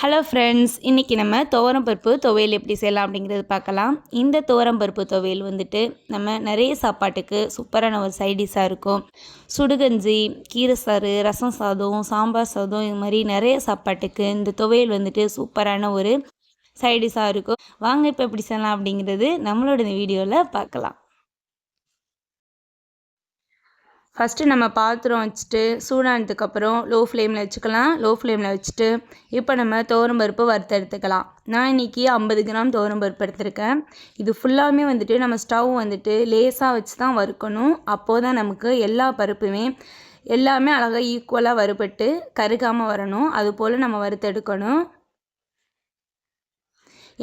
Hello friends இன்றைக்கி நம்ம துவரம்பருப்பு துவையல் எப்படி செய்யலாம் அப்படிங்கிறது பார்க்கலாம். இந்த துவரம்பருப்பு துவையல் வந்துட்டு நம்ம நிறைய சாப்பாட்டுக்கு சூப்பரான ஒரு சைடிஷாக இருக்கும். சுடுகஞ்சி கீரை சாறு ரசம் சாதம் சாம்பார் சாதம் இது மாதிரி நிறைய சாப்பாட்டுக்கு இந்த துவையல் வந்துட்டு சூப்பரான ஒரு சைடிஷாக இருக்கும். வாங்க இப்போ எப்படி செய்யலாம் அப்படிங்கிறது நம்மளோட இந்த வீடியோவில் பார்க்கலாம். ஃபஸ்ட்டு நம்ம பாத்திரம் வச்சுட்டு சூடானதுக்கப்புறம் லோ ஃப்ளேமில் வச்சுக்கலாம் லோ ஃப்ளேமில் வச்சுட்டு இப்போ நம்ம பருப்பு வறுத்து எடுத்துக்கலாம். நான் இன்றைக்கி ஐம்பது கிராம் பருப்பு எடுத்திருக்கேன். இது ஃபுல்லாமே வந்துட்டு நம்ம ஸ்டவ் வந்துட்டு லேஸாக வச்சு தான் வறுக்கணும். அப்போது தான் நமக்கு எல்லா பருப்புமே எல்லாமே அழகாக ஈக்குவலாக வறுபட்டு கருகாமல் வரணும். அதுபோல் நம்ம வறுத்தெடுக்கணும்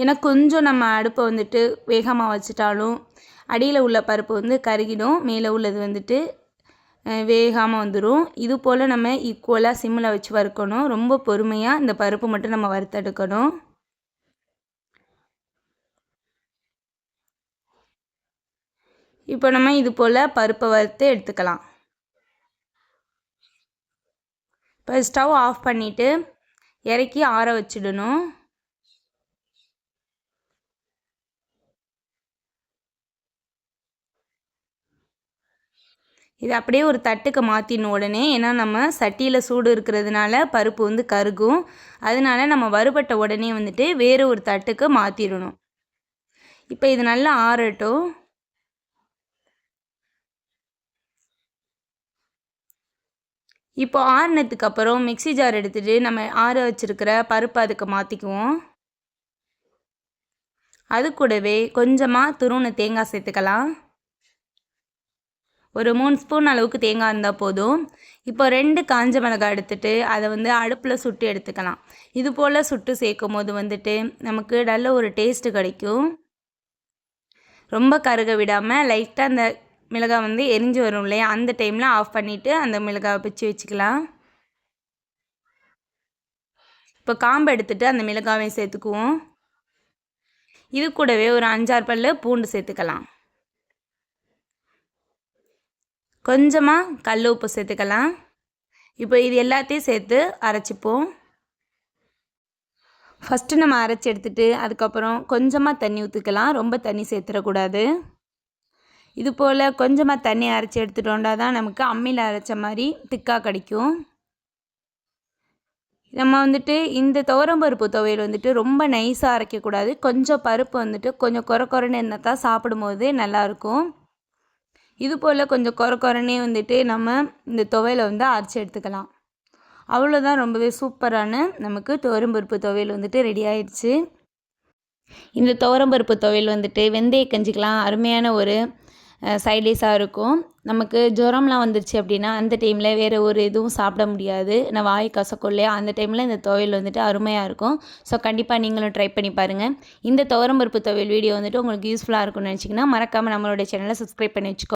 ஏன்னா கொஞ்சம் நம்ம அடுப்பை வந்துட்டு வேகமாக வச்சுட்டாலும் அடியில் உள்ள பருப்பு வந்து கருகிடும். மேலே உள்ளது வந்துட்டு வேகாமல் வந்துடும் இது போல் நம்ம ஈக்குவலாக சிம்மில் வச்சு வறுக்கணும். ரொம்ப பொறுமையாக இந்த பருப்பு மட்டும் நம்ம வறுத்தெடுக்கணும். இப்போ நம்ம இது போல் பருப்பை வறுத்து எடுத்துக்கலாம். இப்போ ஸ்டவ் ஆஃப் பண்ணிவிட்டு இறக்கி ஆற வச்சிடணும். இது அப்படியே ஒரு தட்டுக்கு மாற்றின உடனே ஏன்னா நம்ம சட்டியில் சூடு இருக்கிறதுனால பருப்பு வந்து கருகும். அதனால நம்ம வறுபட்ட உடனே வந்துட்டு வேறு ஒரு தட்டுக்கு மாற்றிடணும் இப்போ இது நல்லா ஆறட்டும். இப்போ ஆறினதுக்கு அப்புறம் மிக்சி ஜார் எடுத்துகிட்டு நம்ம ஆற வச்சுருக்கிற பருப்பு அதுக்கு மாற்றிக்குவோம் அது கூடவே கொஞ்சமாக துருண தேங்காய் சேர்த்துக்கலாம். ஒரு மூணு ஸ்பூன் அளவுக்கு தேங்காய் இருந்தால் போதும். இப்போ ரெண்டு காஞ்ச மிளகாய் எடுத்துகிட்டு அதை வந்து அடுப்பில் சுட்டு எடுத்துக்கலாம். இது போல் சுட்டு சேர்க்கும் போது வந்துட்டு நமக்கு நல்ல ஒரு டேஸ்ட்டு கிடைக்கும். ரொம்ப கருக விடாமல் லைட்டாக அந்த மிளகாய் வந்து எரிஞ்சு வரும் இல்லையா? அந்த டைமில் ஆஃப் பண்ணிவிட்டு அந்த மிளகாவை பிச்சு வச்சுக்கலாம். இப்போ காம்பு எடுத்துகிட்டு அந்த மிளகாவையும் சேர்த்துக்குவோம். இது கூடவே ஒரு அஞ்சாறு பல்லு பூண்டு சேர்த்துக்கலாம். கொஞ்சமாக கல் உப்பு சேர்த்துக்கலாம். இப்போ இது எல்லாத்தையும் சேர்த்து அரைச்சிப்போம். ஃபஸ்ட்டு நம்ம அரைச்சி எடுத்துகிட்டு அதுக்கப்புறம் கொஞ்சமாக தண்ணி ஊற்றிக்கலாம் ரொம்ப தண்ணி சேர்த்துடக்கூடாது. இது போல் கொஞ்சமாக தண்ணி அரைச்சி எடுத்துட்டோண்டா தான் நமக்கு அம்மியில் அரைச்ச மாதிரி திக்காக கிடைக்கும். நம்ம வந்துட்டு இந்த துவரம்பருப்பு துவையல் வந்துட்டு ரொம்ப நைஸாக அரைக்கக்கூடாது. கொஞ்சம் பருப்பு வந்துட்டு கொஞ்சம் குறை குறைன்னு இருந்தால் தான் சாப்பிடும்போது நல்லாயிருக்கும் இது போல் கொஞ்சம் குறை குறைனே வந்துட்டு நம்ம இந்த துவையலை வந்து அரைச்சி எடுத்துக்கலாம். அவ்வளோதான் ரொம்பவே சூப்பரான நமக்கு துவரம்பருப்பு துவையல் வந்துட்டு ரெடி ஆயிடுச்சு. இந்த துவரம்பருப்பு துவையல் வந்துட்டு வெந்தய கஞ்சிக்கலாம் அருமையான ஒரு சைடிஷாக இருக்கும். நமக்கு ஜுரம்லாம் வந்துருச்சு அப்படின்னா அந்த டைமில் வேறு ஒரு எதுவும் சாப்பிட முடியாது. நான் வாய் கசக்கொள்ளையா அந்த டைமில் இந்த துவையல் வந்துட்டு அருமையாக இருக்கும். ஸோ கண்டிப்பாக நீங்களும் ட்ரை பண்ணி பாருங்கள் இந்த துவரம்பருப்பு துவையல் வீடியோ வந்துட்டு உங்களுக்கு யூஸ்ஃபுல்லாக இருக்கும்னு நினச்சிங்கன்னா மறக்காமல் நம்மளோட சேனலை சப்ஸ்கிரைப் பண்ணி வச்சுக்கோ